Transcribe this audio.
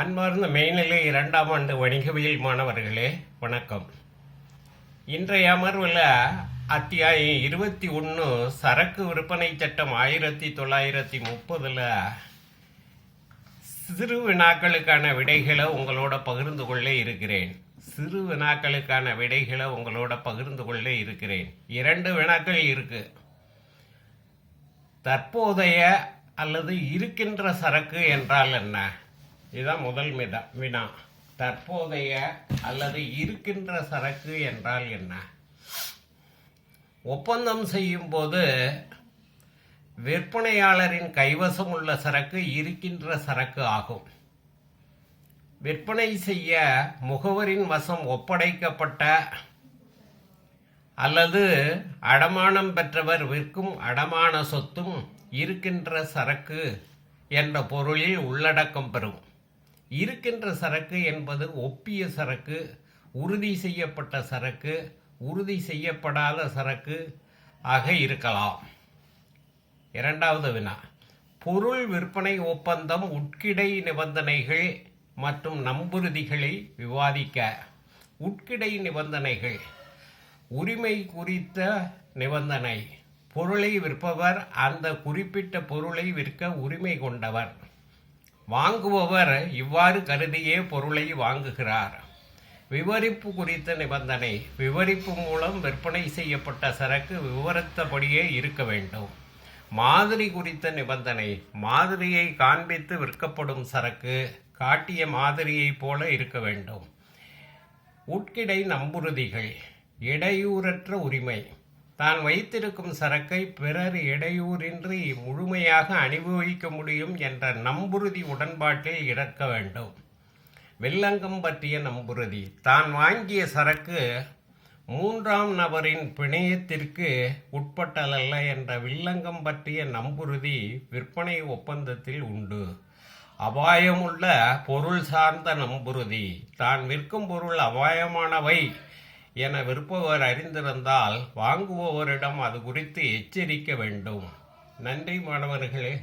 அன்பார்ந்த மேல்நிலை இரண்டாம் ஆண்டு வணிகவியல் மாணவர்களே வணக்கம். இன்றைய அமர்வில் அத்தியாயம் இருபத்தி ஒன்று சரக்கு விற்பனை சட்டம் ஆயிரத்தி தொள்ளாயிரத்தி முப்பதில் சிறு வினாக்களுக்கான விடைகளை உங்களோட பகிர்ந்து கொள்ள இருக்கிறேன். சிறு வினாக்களுக்கான விடைகளை உங்களோட பகிர்ந்து கொள்ள இருக்கிறேன். இரண்டு வினாக்கள் இருக்கு. தற்போதைய அல்லது இருக்கின்ற சரக்கு என்றால் என்ன? இதுதான் முதல் மிதா வினா. தற்போதைய அல்லது இருக்கின்ற சரக்கு என்றால் என்ன? ஒப்பந்தம் செய்யும்போது விற்பனையாளரின் கைவசம் உள்ள சரக்கு இருக்கின்ற சரக்கு ஆகும். விற்பனை செய்ய முகவரின் வசம் ஒப்படைக்கப்பட்ட அல்லது அடமானம் பெற்றவர் விற்கும் அடமான சொத்தும் இருக்கின்ற சரக்கு என்ற பொருளில் உள்ளடக்கம் பெறும். இருக்கின்ற சரக்கு என்பது ஒப்பிய சரக்கு உறுதி செய்யப்பட்ட சரக்கு உறுதி செய்யப்படாத சரக்கு ஆக இருக்கலாம். இரண்டாவது வினா. பொருள் விற்பனை ஒப்பந்தம் உட்கிடை நிபந்தனைகள் மற்றும் நம்புறுதிகளை விவாதிக்க. உட்கிடை நிபந்தனைகள். உரிமை குறித்த நிபந்தனை. பொருளை விற்பவர் அந்த குறிப்பிட்ட பொருளை விற்க உரிமை கொண்டவர். வாங்குபவர் இவ்வாறு கருதியே பொருளை வாங்குகிறார். விவரிப்பு குறித்த நிபந்தனை விவரிப்பு மூலம் விற்பனை செய்யப்பட்ட சரக்கு விவரித்தபடியே இருக்க வேண்டும். மாதிரி குறித்த நிபந்தனை மாதிரியை காண்பித்து விற்கப்படும் சரக்கு காட்டிய மாதிரியைப் போல இருக்க வேண்டும். உட்கிடை நம்புறுதிகள் இடையூறற்ற உரிமை தான் வைத்திருக்கும் சரக்கை பிறர் இடையூறின்றி முழுமையாக அனுபவிக்க முடியும் என்ற நம்புறுதி உடன்பாட்டில் இறக்க வேண்டும். வில்லங்கம் பற்றிய நம்புறுதி தான் வாங்கிய சரக்கு மூன்றாம் நபரின் பிணையத்திற்கு உட்பட்டதல்ல என்ற வில்லங்கம் பற்றிய நம்புறுதி விற்பனை ஒப்பந்தத்தில் உண்டு. அபாயமுள்ள பொருள் சார்ந்த நம்புறுதி தான் விற்கும் பொருள் அபாயமானவை. என விற்பவர் அறிந்திருந்தால் வாங்குபவரிடம் அது குறித்து எச்சரிக்க வேண்டும். நன்றி மாணவர்களே.